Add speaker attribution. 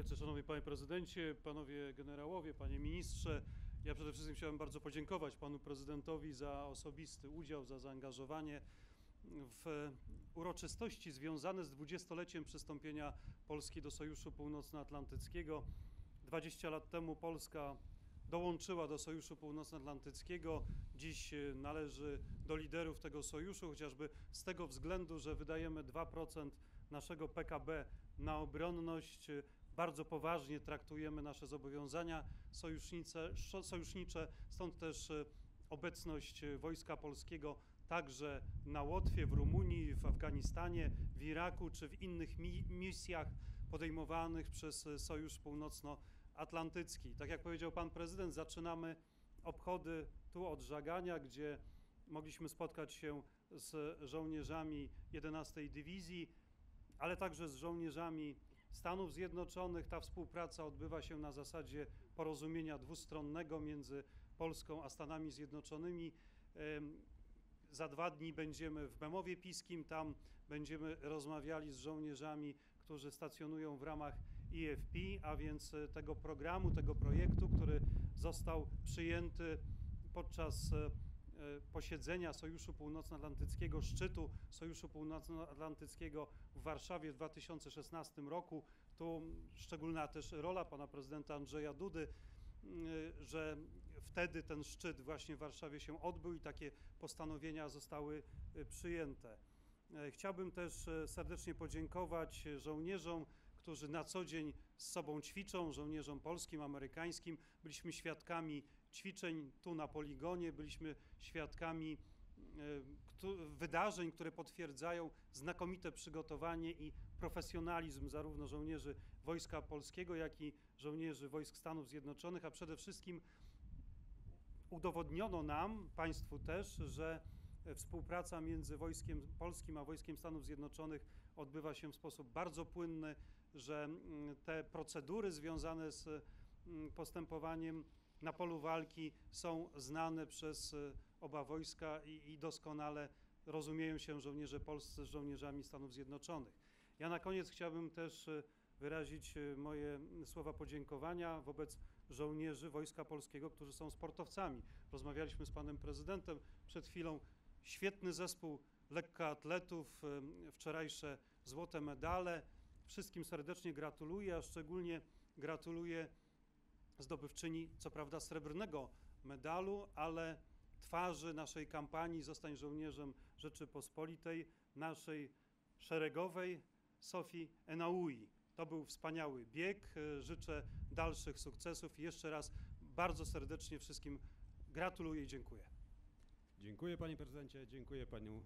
Speaker 1: Wielce Szanowny Panie Prezydencie, Panowie Generałowie, Panie Ministrze, ja przede wszystkim chciałem bardzo podziękować Panu Prezydentowi za osobisty udział, za zaangażowanie w uroczystości związane z dwudziestoleciem przystąpienia Polski do Sojuszu Północnoatlantyckiego. 20 lat temu Polska dołączyła do Sojuszu Północnoatlantyckiego. Dziś należy do liderów tego sojuszu, chociażby z tego względu, że wydajemy 2% naszego PKB na obronność. Bardzo poważnie traktujemy nasze zobowiązania sojusznicze, sojusznicze stąd też e, obecność e, Wojska Polskiego także na Łotwie, w Rumunii, w Afganistanie, w Iraku czy w innych mi- misjach podejmowanych przez e, Sojusz Północnoatlantycki. Tak jak powiedział pan prezydent, zaczynamy obchody tu od Żagania, gdzie mogliśmy spotkać się z żołnierzami 11 Dywizji, ale także z żołnierzami Stanów Zjednoczonych. Ta współpraca odbywa się na zasadzie porozumienia dwustronnego między Polską a Stanami Zjednoczonymi. Za dwa dni będziemy w Bemowie Piskim, tam będziemy rozmawiali z żołnierzami, którzy stacjonują w ramach EFP, a więc e, tego programu, tego projektu, który został przyjęty podczas e, e, posiedzenia Sojuszu Północnoatlantyckiego, szczytu Sojuszu Północnoatlantyckiego w Warszawie w 2016 roku. Tu szczególna też rola pana prezydenta Andrzeja Dudy, m, że wtedy ten szczyt właśnie w Warszawie się odbył i takie postanowienia zostały e, przyjęte. E, Chciałbym też e, serdecznie podziękować e, żołnierzom, którzy na co dzień z sobą ćwiczą, żołnierzom polskim, amerykańskim. Byliśmy świadkami ćwiczeń tu na poligonie, byliśmy świadkami e, wydarzeń, które potwierdzają znakomite przygotowanie i profesjonalizm zarówno żołnierzy Wojska Polskiego, jak i żołnierzy wojsk Stanów Zjednoczonych, a przede wszystkim udowodniono nam, Państwu też, że współpraca między Wojskiem Polskim a Wojskiem Stanów Zjednoczonych odbywa się w sposób bardzo płynny, że mm, te procedury związane z mm, postępowaniem na polu walki są znane przez e, oba wojska i, i doskonale rozumieją się żołnierze polscy z żołnierzami Stanów Zjednoczonych. Ja na koniec chciałbym też e, wyrazić e, moje mm, słowa podziękowania wobec żołnierzy Wojska Polskiego, którzy są sportowcami. Rozmawialiśmy z panem prezydentem przed chwilą. Świetny zespół lekkoatletów, wczorajsze złote medale. Wszystkim serdecznie gratuluję, a szczególnie gratuluję zdobywczyni, co prawda srebrnego medalu, ale twarzy naszej kampanii Zostań żołnierzem Rzeczypospolitej, naszej szeregowej Sofii Enaui. To był wspaniały bieg. E, Życzę dalszych sukcesów i jeszcze raz bardzo serdecznie wszystkim gratuluję i dziękuję.
Speaker 2: Dziękuję panie prezydencie, dziękuję panu.